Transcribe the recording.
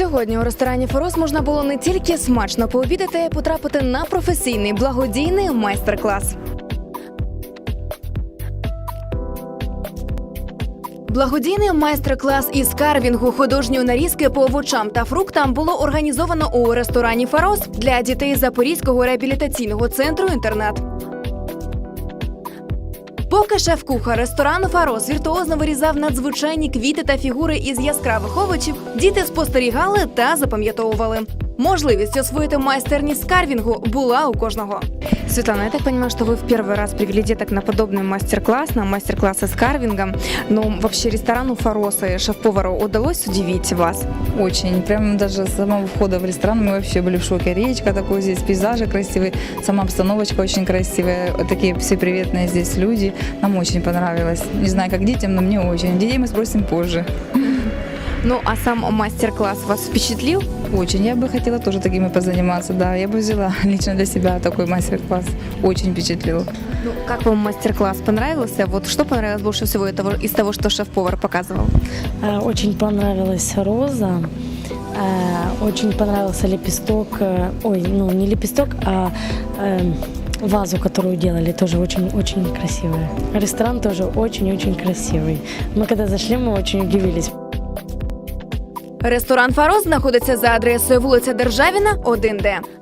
Сьогодні у ресторані Форос можна було не тільки смачно пообідати, а й потрапити на професійний благодійний майстер-клас. Благодійний майстер-клас із карвінгу художньої нарізки по овочам та фруктам було організовано у ресторані Фарос для дітей Запорізького реабілітаційного центру інтернат. Поки шеф-кухар ресторану Фарос віртуозно вирізав надзвичайні квіти та фігури із яскравих овочів, діти спостерігали та запам'ятовували. Можливість освоїти майстерність карвінгу була у кожного. Светлана, я так понимаю, что вы в первый раз привели деток на подобный мастер-класс, на мастер-классы с карвингом. Но вообще ресторану Фароса и шеф-повару удалось удивить вас? Очень. Прям даже с самого входа в ресторан мы вообще были в шоке. Речка такой здесь, пейзажи красивые, сама обстановочка очень красивая. Такие все приветные здесь люди. Нам очень понравилось. Не знаю, как детям, но мне очень. Детей мы спросим позже. Ну, а сам мастер-класс вас впечатлил? Очень. Я бы хотела тоже такими позаниматься, да. Я бы взяла лично для себя такой мастер-класс. Очень впечатлил. Ну, как вам мастер-класс понравился? Вот что понравилось больше всего этого, из того, что шеф-повар показывал? Э, Очень понравилась роза. э, Очень понравился лепесток. э, Ой, ну не лепесток, а э, вазу, которую делали, тоже очень-очень красивая. Ресторан тоже очень-очень красивый. Мы когда зашли, мы очень удивились. Ресторан Фарос знаходиться за адресою вулиця Державіна, 1Д.